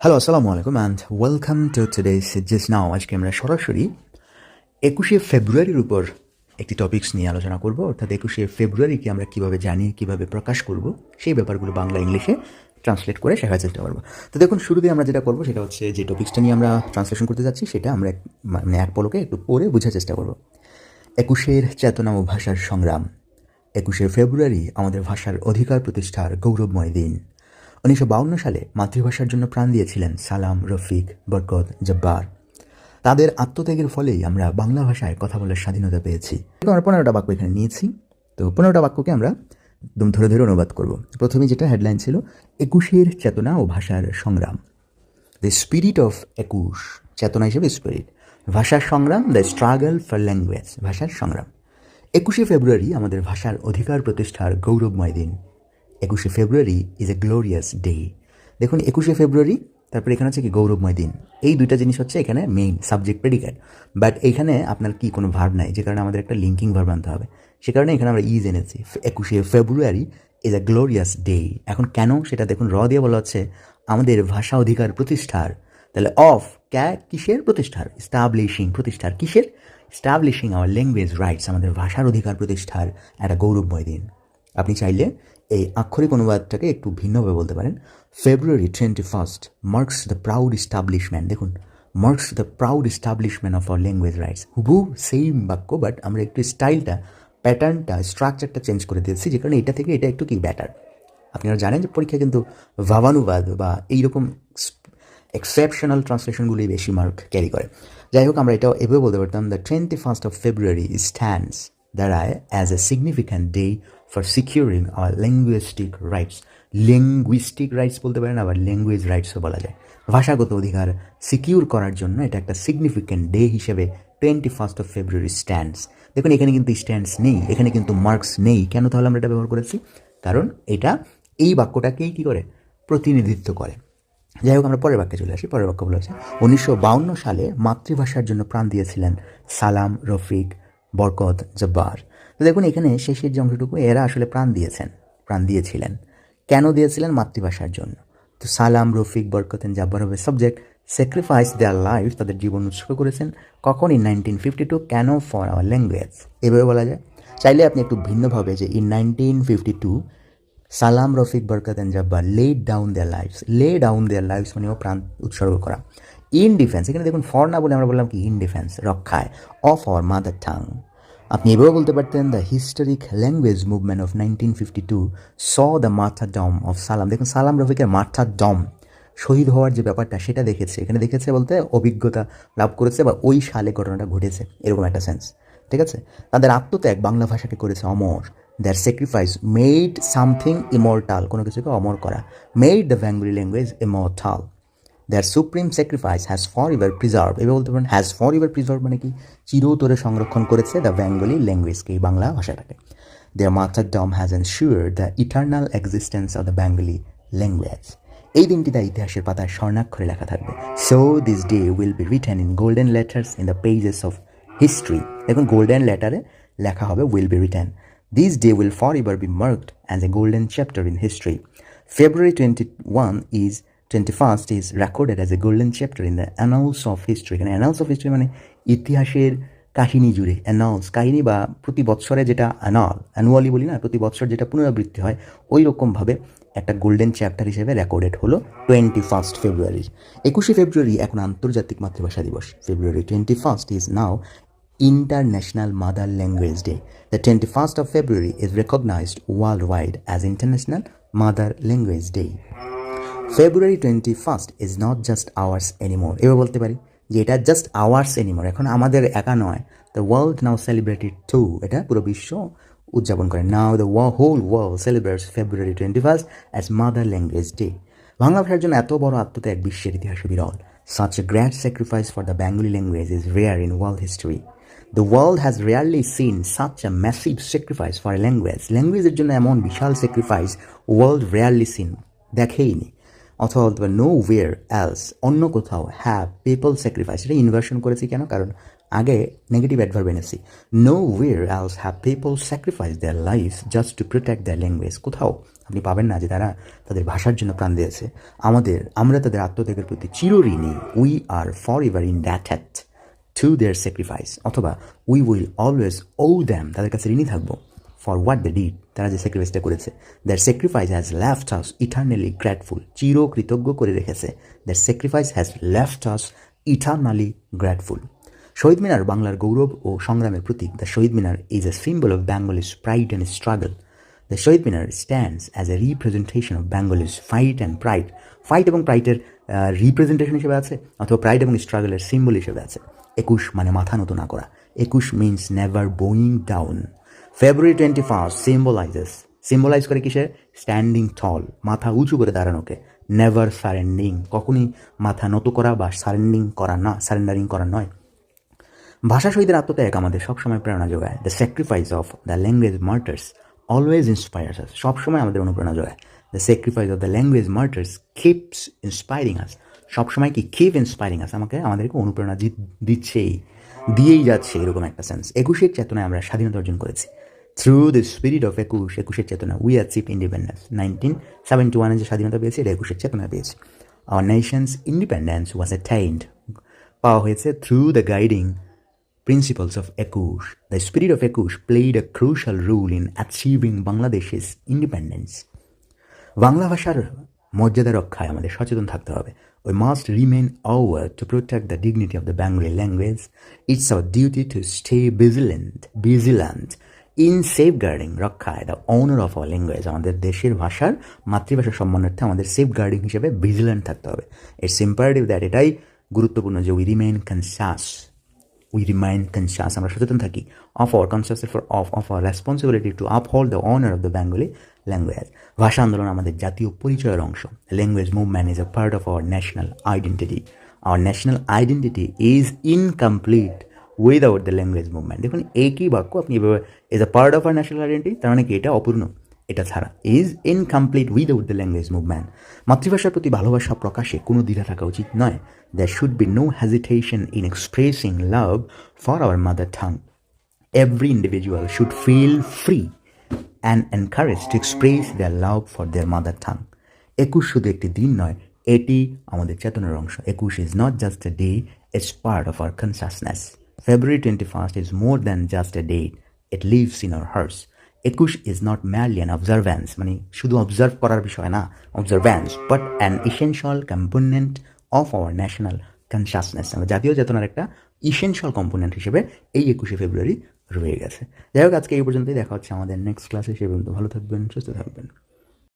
Hello আসসালামু আলাইকুম and welcome to today's just now আজকে আমরা সরাসরি একুশে ফেব্রুয়ারির উপর একটি টপিকস নিয়ে আলোচনা করব। অর্থাৎ একুশে ফেব্রুয়ারিকে আমরা কীভাবে জানি, কীভাবে প্রকাশ করব, সেই ব্যাপারগুলো বাংলা ইংলিশে ট্রান্সলেট করে শেখার চেষ্টা করব। তো দেখুন শুরুতে আমরা যেটা করব সেটা হচ্ছে যে টপিক্সটা নিয়ে আমরা ট্রান্সলেশন করতে যাচ্ছি, সেটা আমরা মানে এক পলকে একটু পড়ে বোঝার চেষ্টা করব। একুশের চেতনা ও ভাষার সংগ্রাম। একুশে ফেব্রুয়ারি আমাদের ভাষার অধিকার প্রতিষ্ঠার গৌরবময় দিন। উনিশশো সালে মাতৃভাষার জন্য প্রাণ দিয়েছিলেন সালাম, রফিক, বরকত, জব্বার। তাদের আত্মত্যাগের ফলেই আমরা বাংলা ভাষায় কথা বলার স্বাধীনতা পেয়েছি। আমরা পনেরোটা বাক্য এখানে নিয়েছি। তো পনেরোটা বাক্যকে আমরা একদম ধরে ধরে অনুবাদ করব। প্রথমে যেটা হেডলাইন ছিল, একুশের চেতনা ও ভাষার সংগ্রাম। দ্য স্পিরিট অফ একুশ। চেতনা হিসেবে স্পিরিট ভাষার সংগ্রাম দ্য স্ট্রাগল ফর ল্যাঙ্গুয়েজ ভাষার সংগ্রাম। একুশে ফেব্রুয়ারি আমাদের ভাষার অধিকার প্রতিষ্ঠার গৌরবময় দিন। একুশে February is a glorious day দেখুন, একুশে ফেব্রুয়ারি, তারপরে এখানে হচ্ছে কি গৌরবময় দিন। এই দুইটা জিনিস হচ্ছে এখানে মেইন সাবজেক্ট প্রেডিকেট বাট এইখানে আপনার কি কোনো ভার্ব নাই, যে কারণে আমাদের একটা লিঙ্কিং ভার্ব আনতে হবে। সে কারণে এখানে আমরা ইজ এনেছি। একুশে February is a glorious day এখন কেন সেটা দেখুন, র দিয়ে বলা হচ্ছে, আমাদের ভাষা অধিকার প্রতিষ্ঠার। তাহলে অফ ক্যা কিসের প্রতিষ্ঠার? স্টাবলিশিং প্রতিষ্ঠার কিসের? স্টাবলিশিং আওয়ার ল্যাঙ্গুয়েজ রাইটস আমাদের ভাষার অধিকার প্রতিষ্ঠার একটা গৌরবময় দিন। আপনি চাইলে আক্ষরিক অনুবাদটাকে একটু ভিন্নভাবে বলতে পারেন। February twenty first marks the proud establishment দেখুন marks the proud establishment of our language rights হুবু same বাক্য বাট আমরা একটু স্টাইলটা প্যাটার্নটা স্ট্রাকচারটা চেঞ্জ করে দিয়েছি, যে কারণে এটা থেকে এটা একটু কি ব্যাটার আপনারা জানেন যে পরীক্ষা কিন্তু ভাবানুবাদ বা এইরকম এক্সেপশনাল ট্রান্সলেশনগুলি বেশি মার্ক ক্যারি করে। যাই হোক, আমরা এটাও এভাবে বলতে পারতাম the twenty first of February stands দাঁড়ায় as a significant day for securing our linguistic rights linguistic rights বলতে পারেন আবার ল্যাঙ্গুয়েজ রাইটসও বলা যায়। ভাষাগত অধিকার সিকিউর করার জন্য এটা একটা সিগনিফিক্যান্ট ডে হিসেবে twenty first of February stands দেখুন, এখানে কিন্তু স্ট্যান্ডস নেই, এখানে কিন্তু মার্কস নেই। কেন তাহলে আমরা এটা ব্যবহার করেছি? কারণ এটা এই বাক্যটাকেই কী করে? প্রতিনিধিত্ব করে। যাই হোক, আমরা পরের বাক্যে চলে আসি, পরের বাক্য বলেছে উনিশশো বাউন্ন সালে মাতৃভাষার জন্য প্রাণ দিয়েছিলেন সালাম, রফিক বরকত জব্বার। তো দেখুন, এখানে শেষের যে অংশটুকু, এরা আসলে প্রাণ দিয়েছেন, প্রাণ দিয়েছিলেন। কেন দিয়েছিলেন? মাতৃভাষার জন্য। তো সালাম, রফিক বরকত এন জাব্বার হবে সাবজেক্ট স্যাক্রিফাইস দেয়ার লাইফ তাদের জীবন উৎসর্গ করেছেন। কখন? ইন নাইনটিন ফিফটি টু কেন? ফর আওয়ার ল্যাঙ্গুয়েজ এভাবে বলা যায়। চাইলে আপনি একটু ভিন্নভাবে যে ইন নাইনটিন ফিফটি টু সালাম, Rafiq, Barkat and Jabbar lay down their lifes lay down their lifes মানে প্রাণ উৎসর্গ করা। ইন ডিফেন্স এখানে দেখুন ফর না বলে আমরা বললাম কি ইন ডিফেন্স রক্ষায় অফ অর মাদার টাং আপনি এভাবে বলতে পারতেন the historic language movement of nineteen fifty two saw the martyrdom of সালাম। দেখুন, সালাম, রফিকের মাথা ডম শহীদ হওয়ার যে ব্যাপারটা, সেটা দেখেছে। এখানে দেখেছে বলতে অভিজ্ঞতা লাভ করেছে বা ওই সালে ঘটনাটা ঘটেছে, এরকম একটা সেন্স ঠিক আছে? তাদের আত্মত্যাগ বাংলা ভাষাকে করেছে অমর। Their sacrifice made something immortal, কোনো কিছুকে অমর করা। Made the Bengali language immortal. Their supreme sacrifice has for ever preserve. এবার বলতে পারেন, হ্যাজ ফর ইভার প্রিজার্ভ মানে কি? চিরতরে সংরক্ষণ করেছে দ্য বেঙ্গলি ল্যাঙ্গুয়েজকে এই বাংলা ভাষাটাকে। Their martyrdom has ensure the eternal existence of the Bengali language এই দিনটি তার ইতিহাসের পাতায় স্বর্ণাক্ষরে লেখা থাকবে। So this day will be written in golden letters in the pages of history দেখুন গোল্ডেন লেটারে লেখা হবে will be written for ever be marked as a golden chapter in history February twenty one is twenty first is recorded as a golden chapter in the annals of history এখানে annals of history মানে ইতিহাসের কাহিনী জুড়ে announce কাহিনী বা প্রতি বৎসরে যেটা অ্যানাল অ্যানুয়ালি বলি না, প্রতি বৎসর যেটা পুনরাবৃত্তি হয় ওই রকমভাবে একটা গোল্ডেন চ্যাপ্টার হিসেবে রেকর্ডেড হলো টোয়েন্টি ফার্স্ট ফেব্রুয়ারি একুশে ফেব্রুয়ারি এখন আন্তর্জাতিক মাতৃভাষা দিবস. February twenty first is now International Mother Language Day. The 21st of February is recognized worldwide as International Mother Language Day. February twenty first is not just ours anymore এবার বলতে পারি যে এটা জাস্ট আওয়ার্স এনিমোর এখন আমাদের একা নয়। The world now celebrated to এটা পুরো বিশ্ব উদযাপন করে। Now the whole world celebrates February twenty first as mother language day Bangla ভাষার জন্য এত বড় আত্মত্যাগ বিশ্বের ইতিহাসে বিরল। Such a grand sacrifice for the Bengali language is rare in world history. The world has rarely seen such a massive sacrifice for a language. ল্যাঙ্গুয়েজের জন্য এমন বিশাল স্যাক্রিফাইস ওয়ার্ল্ড রেয়ারলি সিন দেখেইনি। অথবা বলতে পারে নো ওয়ের এলস অন্য কোথাও হ্যাভ পিপল স্যাক্রিফাইস এটা ইনভার্সন করেছি কেন? কারণ আগে নেগেটিভ অ্যাডভার্ব এনেছি। Nowhere else have people sacrifice their life just to protect their language কোথাও? আপনি পাবেন না যে তারা তাদের ভাষার জন্য প্রাণ দিয়েছে। আমাদের, আমরা তাদের আত্মত্যাগের প্রতি চিরঋণী। We are for ever indebted to their sacrifice অথবা we will always owe them তাদের কাছে ঋণী থাকব ফর হোয়াট দ্য ডিড তারা যে স্যাক্রিফাইসটা করেছে। Their sacrifice has left us eternally grateful চির কৃতজ্ঞ করে রেখেছে। Their sacrifice has left us eternally grateful Shaheed Minar বাংলার গৌরব ও সংগ্রামের প্রতীক। The Shaheed Minar is a symbol of Bengalis pride and struggle the Shaheed Minar stands as a representation of Bengalis fight and pride fight এবং প্রাইডের representation হিসেবে আছে, অথবা pride এবং স্ট্রাগলের সিম্বল হিসেবে আছে। একুশ মানে মাথা নত না করা। Ekush means never bowing down February twenty first symbolizes symbolize করে কিসের? স্ট্যান্ডিং টল মাথা উঁচু করে দাঁড়ানোকে। নেভার সারেন্ডিং কখনই মাথা নত করা বা সারেন্ডিং করা না সারেন্ডারিং করা নয়। ভাষা শহীদের আত্মত্যাগ আমাদের সবসময় প্রেরণা যোগায়। The sacrifice of the language martyrs always inspires সবসময় আমাদের অনুপ্রেরণা যোগায়। The sacrifice of the language martyrs keeps inspiring us সবসময় কি কিপ ইন্সপায়ারিং আছে? আমাকে আমাদেরকে অনুপ্রেরণা দিচ্ছেই দিয়েই যাচ্ছে এরকম একটা সেন্স একুশের চেতনায় আমরা স্বাধীনতা অর্জন করেছি। থ্রু দ্য স্পিরিট অফ একুশ একুশের চেতনা we achieve independence nineteen seventy ওয়ানে যে স্বাধীনতা পেয়েছি এটা একুশের চেতনা পেয়েছি। Our nations independence was attained পাওয়া হয়েছে through the guiding principles of Ekush, the spirit of Ekush played a crucial role in achieving Bangladesh's independence. বাংলা ভাষার মর্যাদা রক্ষায় আমাদের সচেতন থাকতে হবে। We must remain aware to protect the dignity of the Bengali language it's our duty to stay vigilant vigilant in safeguarding রক্ষায় the honour of our language আমাদের দেশের ভাষার মাতৃভাষা সম্মানার্থে আমাদের সেফ গার্ডিং হিসেবে ভিজিল্যান্ট থাকতে হবে। ইটস ইম্পারেটিভ দ্যাট এটাই গুরুত্বপূর্ণ যে we remain conscious we remind conscious আমরা সচেতন থাকি of our conscious for of of our responsibility to uphold the honour of the Bengali language ভাষা আন্দোলন আমাদের জাতীয় পরিচয়ের অংশ। Language movement is a part of our national identity our national identity is incomplete without the language movement দেখুন, একই বাক্য আপনি এভাবে is a part of our national identity তার মানে কি? এটা অপূর্ণ। এটা ছাড়া is incomplete without the language movement মাতৃভাষার প্রতি ভালোবাসা প্রকাশে কোনো দ্বিধা থাকা উচিত নয়। There should be no hesitation in expressing love for our mother tongue every individual should feel free and encouraged to express their love for their mother tongue. একুশ শুধু একটি দিন নয়, এটি আমাদের চেতনার অংশ। Ekush is not just a day it's part of our consciousness February twenty first is more than just a date it lives in our hearts Ekush is not merely an observance মানে শুধু observe করার বিষয় না observance but an essential component of our national consciousness আমরা জাতীয় চেতনার একটা essential component হিসেবে এই একুশে ফেব্রুয়ারি রয়ে গেছে। যাই হোক, আজকে এই পর্যন্তই, দেখা হচ্ছে আমাদের নেক্সট ক্লাসে সে পর্যন্ত ভালো থাকবেন, সুস্থ থাকবেন।